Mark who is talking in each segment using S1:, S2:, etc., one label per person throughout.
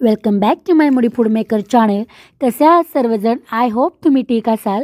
S1: Welcome back to माय मुडी food maker channel कसे आहात सर्वजण आय होप तुम्ही ठीक असाल.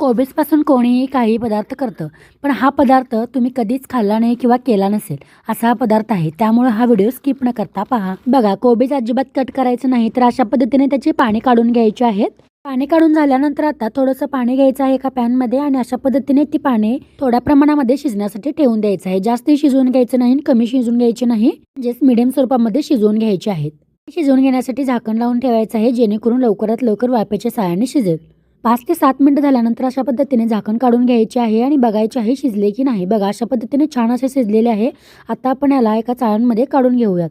S1: कोबीजपासून कोणीही काही पदार्थ करतं पण हा पदार्थ तुम्ही कधीच खाल्ला नाही किंवा केला नसेल असा हा पदार्थ आहे. त्यामुळे हा व्हिडिओ स्किप न करता पहा. बघा कोबीज अजिबात कट करायचं नाही तर अशा पद्धतीने त्याची पाणी काढून घ्यायची आहेत. पाणी काढून झाल्यानंतर आता थोडंसं पाणी घ्यायचं आहे एका पॅनमध्ये आणि अशा पद्धतीने ती पाणी थोड्या प्रमाणामध्ये शिजण्यासाठी ठेवून द्यायचं आहे. जास्त शिजवून घ्यायचं नाही आणि कमी शिजवून घ्यायची नाही म्हणजेच मिडियम स्वरूपामध्ये शिजवून घ्यायचे आहेत. शिजवून घेण्यासाठी झाकण लावून ठेवायचं आहे जेणेकरून लवकरात लवकर वाफेच्या साहाय्याने शिजेल. पाच ते सात मिनटं झाल्यानंतर अशा पद्धतीने झाकण काढून घ्यायचे आहे आणि बघायचे आहे शिजले की नाही. बघा अशा पद्धतीने छान असे शिजलेले आहे. आता आपण याला एका चाळणमध्ये काढून घेऊयात.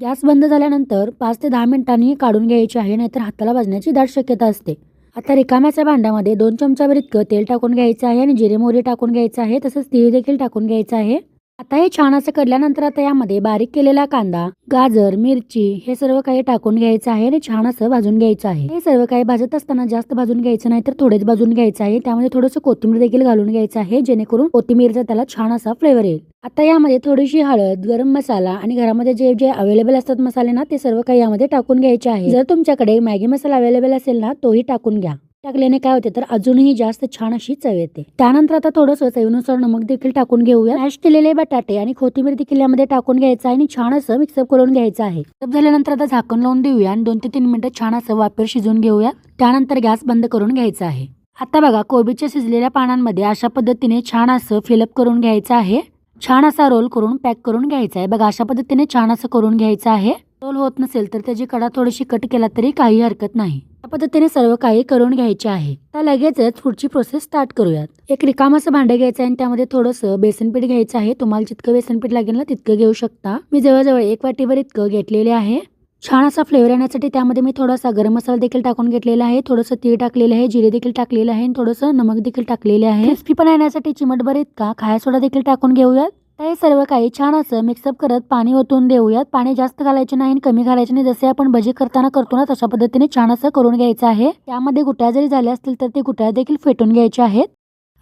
S1: गॅस बंद झाल्यानंतर पाच ते दहा मिनिटांनी काढून घ्यायचे आहे नाहीतर हाताला भाजण्याची दाट शक्यता असते. आता रिकाम्याच्या भांड्यामध्ये दोन चमचाभर इतकं तेल टाकून घ्यायचं आहे आणि जिरे मोहरी टाकून घ्यायचं आहे तसंच तीळ देखील टाकून घ्यायचं आहे. आता हे छान असं कडल्यानंतर आता यामध्ये बारीक केलेला कांदा गाजर मिरची हे सर्व काही टाकून घ्यायचं आहे आणि छान असं भाजून घ्यायचं आहे. हे सर्व काही भाजत असताना जास्त भाजून घ्यायचं नाही तर थोडेच भाजून घ्यायचं आहे. त्यामध्ये थोडंसं कोथिंबीर देखील घालून घ्यायचं आहे जेणेकरून कोथिंबीरचा त्याला छान असा फ्लेवर येईल. आता यामध्ये थोडीशी हळद गरम मसाला आणि घरामध्ये जे जे अवेलेबल असतात मसाले ना ते सर्व काही यामध्ये टाकून घ्यायचे आहे. जर तुमच्याकडे मॅगी मसाला अवेलेबल असेल ना तोही टाकून घ्या. टाकल्याने काय होते तर अजूनही जास्त छान अशी चव येते. त्यानंतर आता थोडंसं चवीनुसार नमक देखील टाकून घेऊया. मॅश केलेले बटाटे आणि कोथिंबीर देखील यामध्ये टाकून घ्यायचं आहे आणि छान असं मिक्सअप करून घ्यायचं आहे. मिक्सअप झाल्यानंतर आता झाकण लावून देऊया आणि दोन ते तीन मिनिटं छान असं वापर शिजवून घेऊया. त्यानंतर गॅस बंद करून घ्यायचा आहे. आता बघा कोबीच्या शिजलेल्या पानांमध्ये अशा पद्धतीने छान असं फिलअप करून घ्यायचं आहे. छान असा रोल करून पॅक करून घ्यायचा आहे. बघा अशा पद्धतीने छान असं करून घ्यायचं आहे. रोल होत नसेल तर त्याची कडा थोडीशी कट केला तरी काही हरकत नाही. पद्धतीने सर्व काही करून घ्यायचे आहे. तर लगेचच पुढची प्रोसेस स्टार्ट करूयात. एक रिकाम असं भांडं घ्यायचं आहे आणि त्यामध्ये थोडंसं बेसन पीठ घ्यायचं आहे. तुम्हाला जितकं बेसन पीठ लागेल ना तितकं घेऊ शकता. मी जवळजवळ एक वाटीभर इतकं घेतलेले आहे. छान असा फ्लेवर येण्यासाठी त्यामध्ये मी थोडासा गरम मसाला देखील टाकून घेतलेला आहे. थोडंसं तीळ टाकलेलं आहे जिरे देखील टाकलेलं आहे आणि थोडंसं नमक देखील टाकलेले आहे. क्रिस्पी पण येण्यासाठी चिमटभर इतका खाया सोडा देखील टाकून घेऊयात. आता हे सर्व काही छान असं मिक्सअप करत पाणी ओतून देऊयात. पाणी जास्त घालायचे नाही आणि कमी घालायचे नाही. जसे आपण भजी करताना करतो ना तशा पद्धतीने छान असं करून घ्यायचं आहे. त्यामध्ये गुट्या जरी झाल्या असतील तर ते गुट्या देखील फेटून घ्यायच्या आहेत.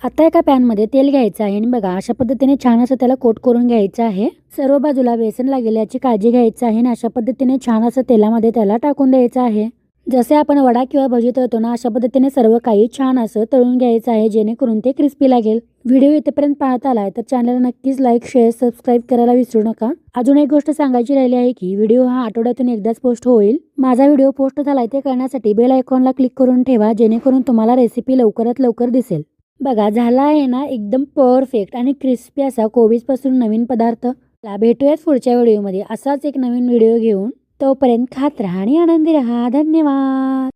S1: आता एका पॅनमध्ये तेल घ्यायचं आहे आणि बघा अशा पद्धतीने छान असं त्याला कोट करून घ्यायचं आहे. सर्व बाजूला बेसन लागेल याची काळजी घ्यायची आहे आणि अशा पद्धतीने छान असं तेलामध्ये त्याला टाकून द्यायचं आहे. जसे आपण वडा किंवा भजी तळतो ना अशा पद्धतीने सर्व काही छान असं तळून घ्यायचं आहे जेणेकरून ते क्रिस्पी लागेल. व्हिडिओ इथेपर्यंत पाहत आलाय तर चॅनलला नक्कीच लाईक शेअर सबस्क्राईब करायला विसरू नका. अजून एक गोष्ट सांगायची राहिली आहे की व्हिडिओ हा आठवड्यातून एकदाच पोस्ट होईल. माझा व्हिडिओ पोस्ट झालाय ते करण्यासाठी बेल आयकॉनला क्लिक करून ठेवा जेणेकरून तुम्हाला रेसिपी लवकरात लवकर दिसेल. बघा झाला आहे ना एकदम परफेक्ट आणि क्रिस्पी असा कोबीजपासून नवीन पदार्थ. ला भेटूयात पुढच्या व्हिडिओमध्ये असाच एक नवीन व्हिडिओ घेऊन. तोपर्यंत खात राहा आणि आनंदी राहा. धन्यवाद.